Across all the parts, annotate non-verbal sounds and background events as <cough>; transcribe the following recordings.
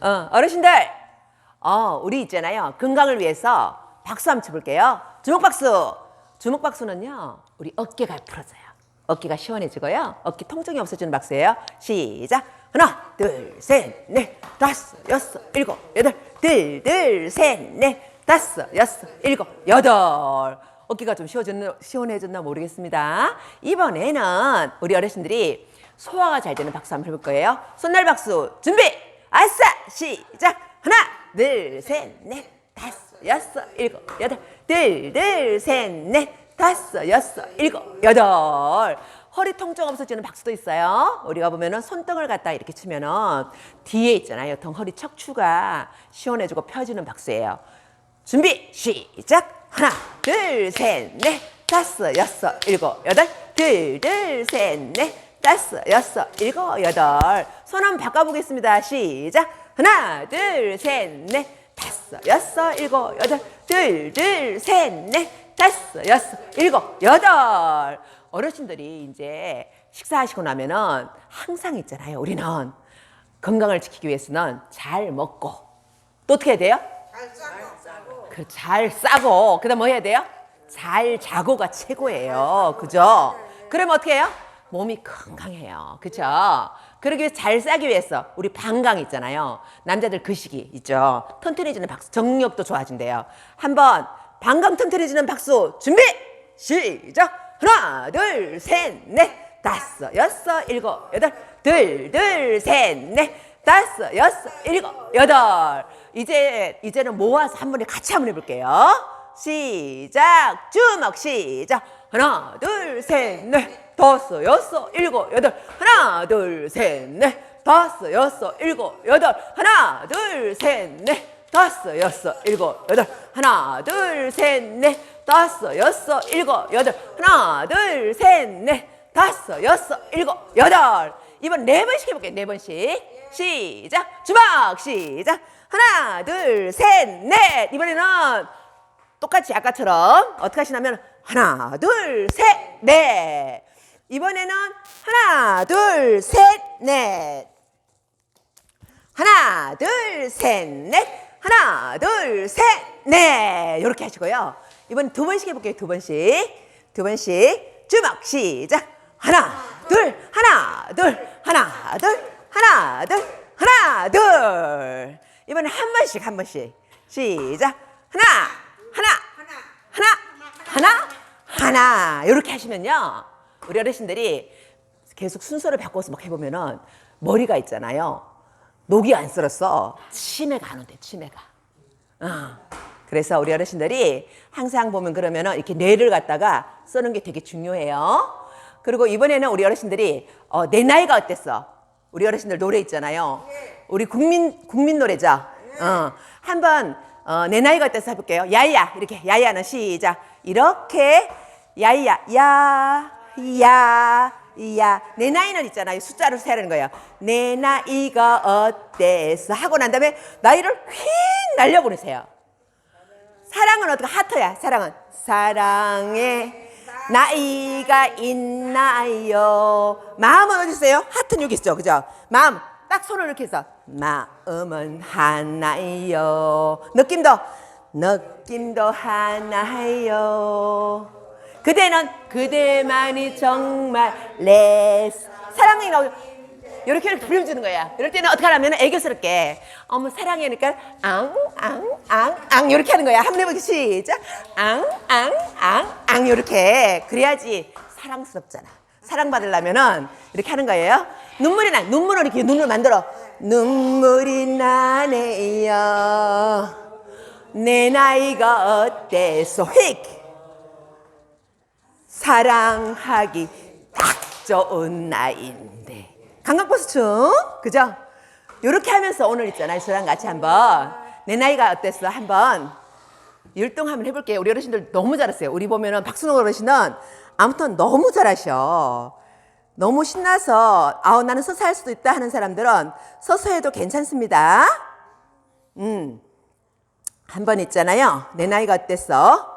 어, 어르신들, 어, 우리 있잖아요. 건강을 위해서 박수 한번 쳐볼게요. 주먹박수. 주먹박수는요, 우리 어깨가 풀어져요. 어깨가 시원해지고요. 어깨 통증이 없어지는 박수예요. 시작. 하나, 둘, 셋, 넷, 다섯, 여섯, 일곱, 여덟, 둘, 둘, 셋, 넷, 다섯, 여섯, 일곱, 여덟. 어깨가 좀 시원해졌나, 모르겠습니다. 이번에는 우리 어르신들이 소화가 잘 되는 박수 한번 해볼 거예요. 손날 박수 준비! 아싸! 시작! 하나, 둘, 셋, 넷, 다섯, 여섯, 일곱, 여덟, 둘, 둘, 셋, 넷, 다섯, 여섯, 일곱, 여덟. 허리 통증 없어지는 박수도 있어요. 우리가 보면은 손등을 갖다 이렇게 치면은 뒤에 있잖아요. 등 허리 척추가 시원해지고 펴지는 박수예요. 준비 시작 하나 둘 셋 넷 다섯 여섯 일곱 여덟 둘 둘 셋 넷 다섯 여섯 일곱 여덟. 손 한번 바꿔보겠습니다. 시작. 하나 둘 셋 넷. 다섯 여섯 일곱 여덟. 둘 둘 셋 넷. 다섯 여섯 일곱 여덟. 어르신들이 이제 식사하시고 나면은 항상 있잖아요 우리는. 건강을 지키기 위해서는 잘 먹고. 또 어떻게 해야 돼요? 그잘 싸고. 그다음 뭐 해야 돼요? 잘 자고가 최고예요. 그죠? 그러면 어떻게 해요? 몸이 건강해요. 그죠? 그러기 위해서 잘 싸기 위해서 우리 방광 있잖아요. 남자들 그 시기 있죠. 튼튼해지는 박수. 정력도 좋아진대요. 한번 방광 튼튼해지는 박수 준비 시작. 하나 둘 셋 넷 다섯 여섯 일곱 여덟 둘 둘 셋 넷 다섯 여섯 일곱 여덟 이제 이제는 모아서 한 번에 같이 한번 해볼게요. 시작 주먹 시작 하나 둘 셋 넷 다섯 여섯 일곱 여덟. 하나 둘 셋 넷. 다섯 여섯 일곱 여덟. 하나 둘 셋 넷. 다섯 여섯 일곱 여덟. 하나 둘 셋 넷. 다섯 여섯 일곱 여덟. 하나 둘 셋 넷. 다섯 여섯 일곱 여덟. 이번 네 번씩 해볼게요. 네 번씩. 시작. 주먹 시작. 하나 둘 셋 넷. 이번에는 똑같이 아까처럼 어떻게 하시냐면 하나 둘 셋 넷 이번에는 하나 둘 셋 넷. 하나 둘 셋 넷. 하나 둘 셋 넷. 이렇게 하시고요. 이번 두 번씩 해볼게요 두 번씩. 두 번씩. 주먹 시작. 하나 둘 하나 둘 하나 둘 하나 둘 하나 둘. 이번에 한 번씩 한 번씩. 시작. 하나 하나 하나 하나 하나 이렇게 하시면요 우리 어르신들이 계속 순서를 바꿔서 막 해보면은 머리가 있잖아요 녹이 안 쓸었어 치매가 안 온대 치매가 어. 그래서 우리 어르신들이 항상 보면 그러면은 이렇게 뇌를 갖다가 쓰는 게 되게 중요해요. 그리고 이번에는 우리 어르신들이 어, 내 나이가 어땠어? 우리 어르신들 노래 있잖아요. 우리 국민 국민 노래죠. 어, 한번 어, 내 나이가 어땠어 해볼게요. 야야 이렇게 야야는 시작. 이렇게 야야 야 야 야, 내 나이는 있잖아요. 숫자로 세는 거예요. 내 나이가 어땠어? 하고 난 다음에 나이를 휙 날려보내세요. 사랑은 어떻게 하트야? 사랑은 사랑에 나이가 있나요? 마음은 어디 있어요? 하트는 여기 있죠, 그죠? 마음 딱 손을 이렇게 해서 마음은 하나요. 느낌도 느낌도 하나요. 그대는 그대만이 정말 내 사랑이 나오. 이렇게 이렇게 불려주는 거야. 이럴 때는 어떻게 하냐면 애교스럽게 어머 사랑해니까 앙앙앙앙 이렇게 하는 거야. 한번 해보기 시작. 앙앙앙앙 이렇게 그래야지 사랑스럽잖아. 사랑받으려면은 이렇게 하는 거예요. 눈물이 나. 눈물을 이렇게 눈을 만들어. 눈물이 나네요. 내 나이가 어때서 휙 사랑하기 딱 좋은 나이인데. 강강버스 춤. 그죠? 이렇게 하면서 오늘 있잖아요. 저랑 같이 한번. 내 나이가 어땠어? 한번. 율동 한번 해볼게요. 우리 어르신들 너무 잘했어요. 우리 보면은 박순호 어르신은 아무튼 너무 잘하셔. 너무 신나서 아우 나는 서서 할 수도 있다 하는 사람들은 서서 해도 괜찮습니다. 음. 한 번 있잖아요. 내 나이가 어땠어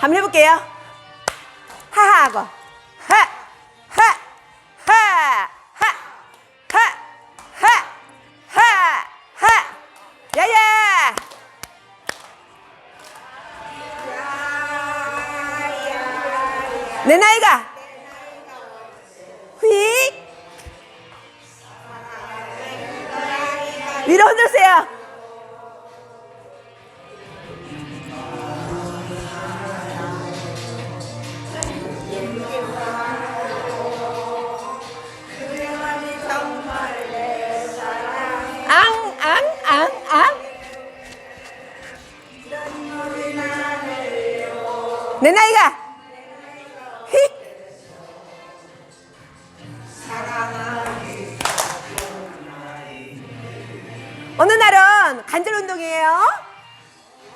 한번 해볼게요. 하하고 하, 하, 하, 하, 하, 하, 하, 하. 야야. 내 나이가 휙 위로 흔들세요. 어느 날은 관절 운동이에요.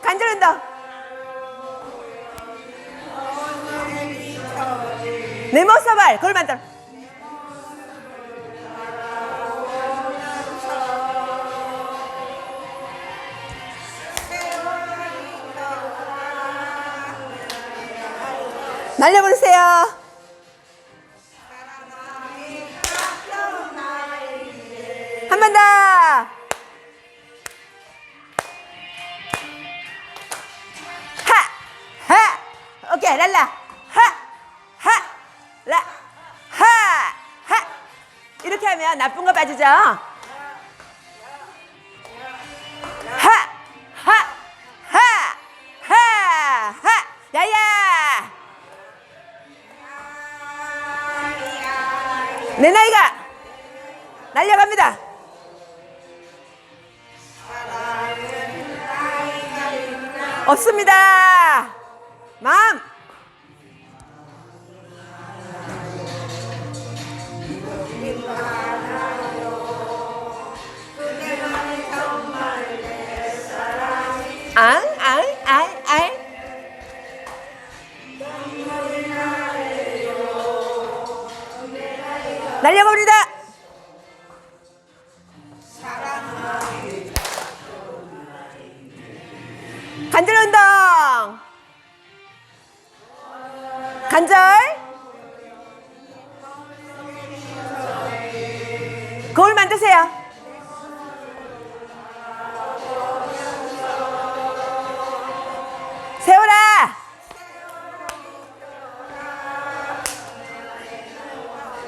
관절 운동. 내 모습을 그걸 만들어. 날려보세요. 하. 오케이, 랄라. 하, 하, 라, 하, 하. 이렇게 하면 나쁜 거 빠지죠? 하, 하, 하, 하, 하. 야야. 내 나이가 날려갑니다. 없습니다. 마음. 날려봅니다.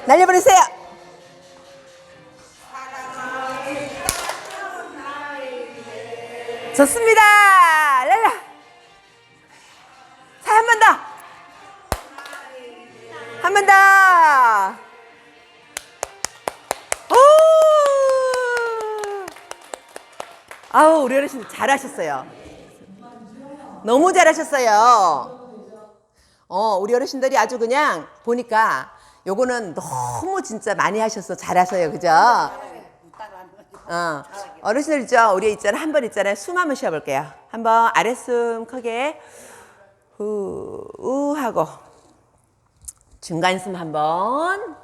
날려버리세요. 좋습니다. 랄라. 자, 한 번 더. 한 번 더. 오! 아우, 우리 어르신 잘하셨어요. 너무 잘하셨어요. 어, 우리 어르신들이 아주 그냥 보니까 요거는 너무 진짜 많이 하셔서 잘하셔요. 그죠? 어, 어르신들 있죠? 우리 있잖아. 한 번 있잖아요. 숨 한번 쉬어 볼게요. 한번 아랫숨 크게 후, 우 하고 중간 숨 한번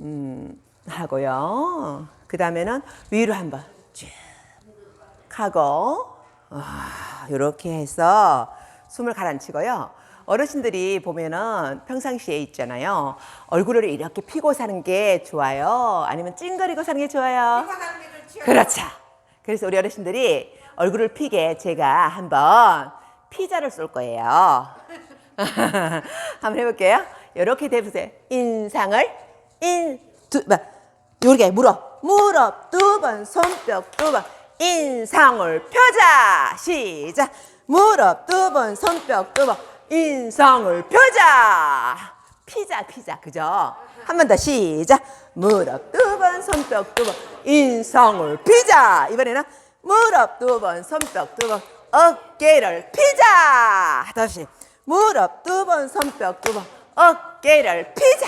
음, 하고요. 그 다음에는 위로 한번 쭉 하고 아, 이렇게 해서 숨을 가라앉히고요. 어르신들이 보면은 평상시에 있잖아요. 얼굴을 이렇게 피고 사는 게 좋아요? 아니면 찡그리고 사는 게 좋아요? 그렇죠. 그래서 우리 어르신들이 얼굴을 피게 제가 한번 피자를 쏠 거예요. <laughs> 한번 해볼게요. 이렇게 대보세요. 인상을 인, 두, 뭐, 요렇게 무릎, 무릎 두 번, 손뼉 두 번, 인상을 펴자. 시작. 무릎 두 번, 손뼉 두 번, 인상을 펴자. 피자, 피자, 그죠? 한 번 더 시작. 무릎 두 번, 손뼉 두 번, 인상을 피자. 이번에는 무릎 두 번, 손뼉 두 번, 어깨를 피자. 다시 무릎 두 번, 손뼉 두 번, 어깨를 피자.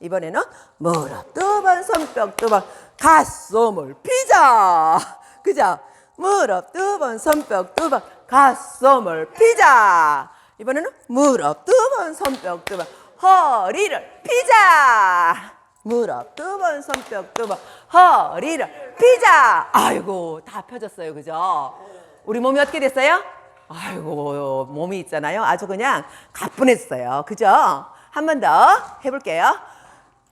이번에는 무릎 두 번, 손뼉 두 번, 가슴을 피자. 그죠? 무릎 두 번, 손뼉 두 번, 가슴을 피자. 이번에는 무릎 두 번, 손뼉 두 번, 허리를 피자. 무릎 두 번, 손뼉 두 번, 허리를 피자. 아이고, 다 펴졌어요. 그죠? 우리 몸이 어떻게 됐어요? 아이고 몸이 있잖아요. 아주 그냥 가뿐했어요. 그죠? 한 번 더 해볼게요.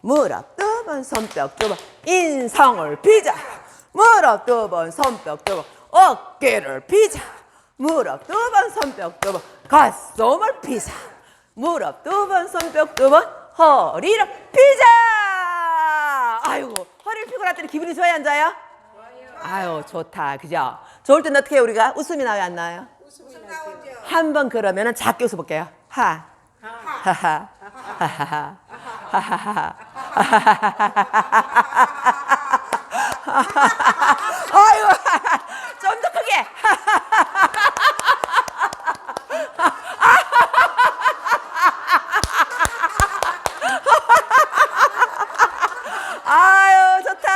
무릎 두 번, 손뼉 두 번, 인성을 빚어. 무릎 두 번, 손뼉 두 번, 어깨를 빚어. 무릎 두 번, 손뼉 두 번, 가슴을 빚어. 무릎 두 번, 손뼉 두 번, 허리를 빚어. 아이고 허리를 펴고 났더니 기분이 좋아요, 안 좋아요? 아유 좋다, 그죠? 좋을 땐 어떻게 해요, 우리가 웃음이 나요, 안 나요? 한번 그러면은 작게 웃어볼게요. 하. 하하. 하하하. 하하하. 아이고, <laughs> 좀 더 크게. 아유, 좋다.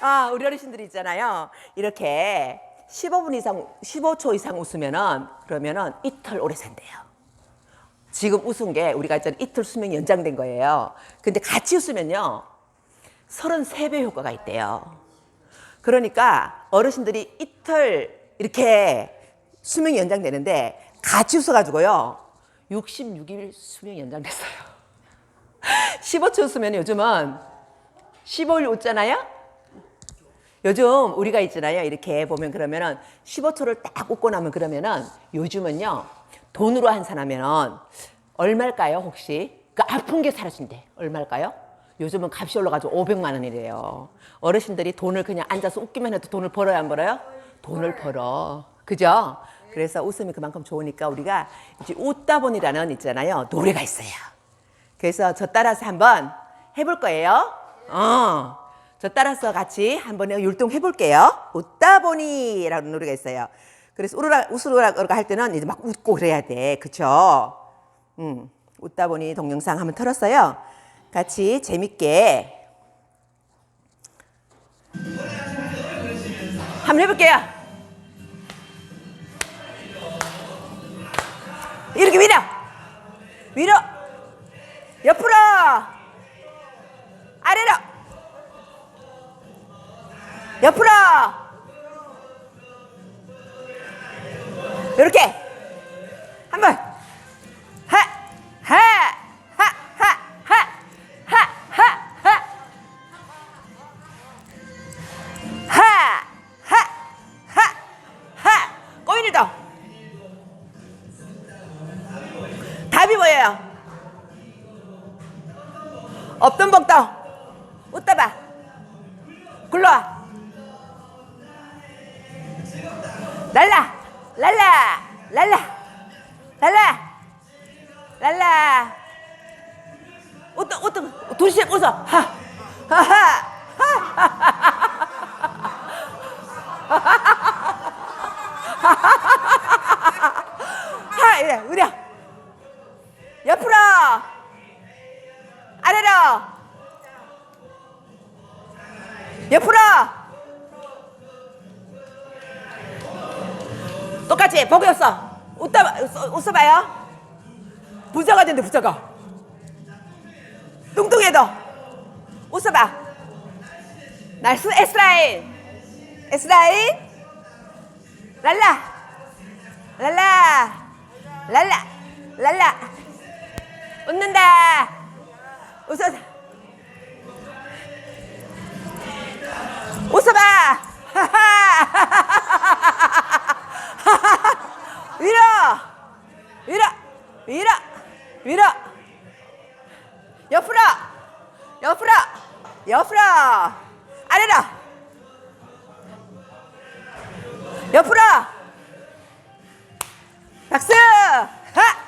아, 우리 어르신들이 있잖아요. 이렇게 15분 이상, 15초 이상 웃으면은 그러면은 이틀 오래 산대요. 지금 웃은 게 우리가 이제 이틀 수명이 연장된 거예요. 근데 같이 웃으면요. 33배 효과가 있대요. 그러니까 어르신들이 이틀 이렇게 수명이 연장되는데 같이 웃어가지고요. 66일 수명이 연장됐어요. <laughs> 15초 웃으면 요즘은 15일 웃잖아요? 요즘 우리가 있잖아요. 이렇게 보면 그러면은 15초를 딱 웃고 나면 그러면은 요즘은요. 돈으로 환산하면은 얼마일까요, 혹시? 그 아픈 게 사라진대. 얼마일까요? 요즘은 값이 올라가지고 500만 원이래요. 어르신들이 돈을 그냥 앉아서 웃기만 해도 돈을 벌어야 안 벌어요? 돈을 벌어. 그죠? 그래서 웃음이 그만큼 좋으니까 우리가 이제 웃다 보니라는 있잖아요. 노래가 있어요. 그래서 저 따라서 한번 해볼 거예요. 어. 저 따라서 같이 한번 율동 해 볼게요. 웃다 보니라는 노래가 있어요. 그래서 우르라 웃으라 할 때는 이제 막 웃고 그래야 돼. 그쵸? 음, 웃다 보니 동영상 한번 틀었어요. 같이 재밌게 한번 해볼게요. 이렇게 위로, 위로, 옆으로, 아래로, 옆으로. 이렇게 한 번. 하, 하, 하, 하, 하, 하, 하, 하. 하, 하, 하, 하. 꼬이를 더. 답이 뭐예요? 없던 복덩. 랄라 랄라 랄라 랄라 랄라 어떤 어떤 둘이 웃어 하 하하 하 이래 우려 옆으로 아래로 옆으로 똑같이 보고 없어. 웃다 웃어봐요. 부자가 된대 부자가. 뚱뚱해도 웃어봐. 나이스 S라인. S라인. 랄라. 랄라. 랄라. 랄라. 웃는다. 웃어. 웃어봐. 위라 위라 위라 위라 옆으로! 옆으로! 옆으로! 아래라 옆으로! 박수! 하!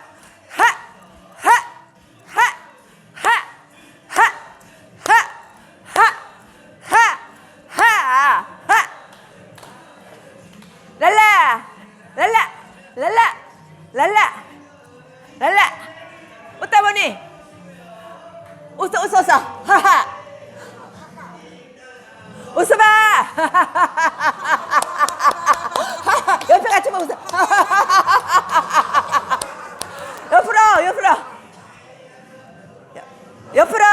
랄라! 랄라! 랄라! 웃다 보니? 웃어 웃어 웃어 하하 웃어봐 옆에 같이 웃어 옆으로 옆으로! 옆- 옆으로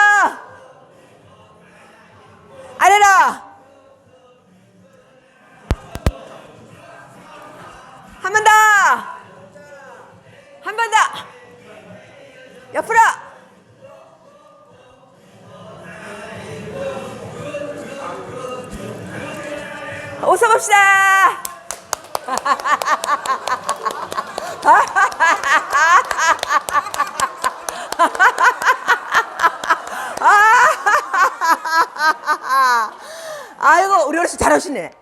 아이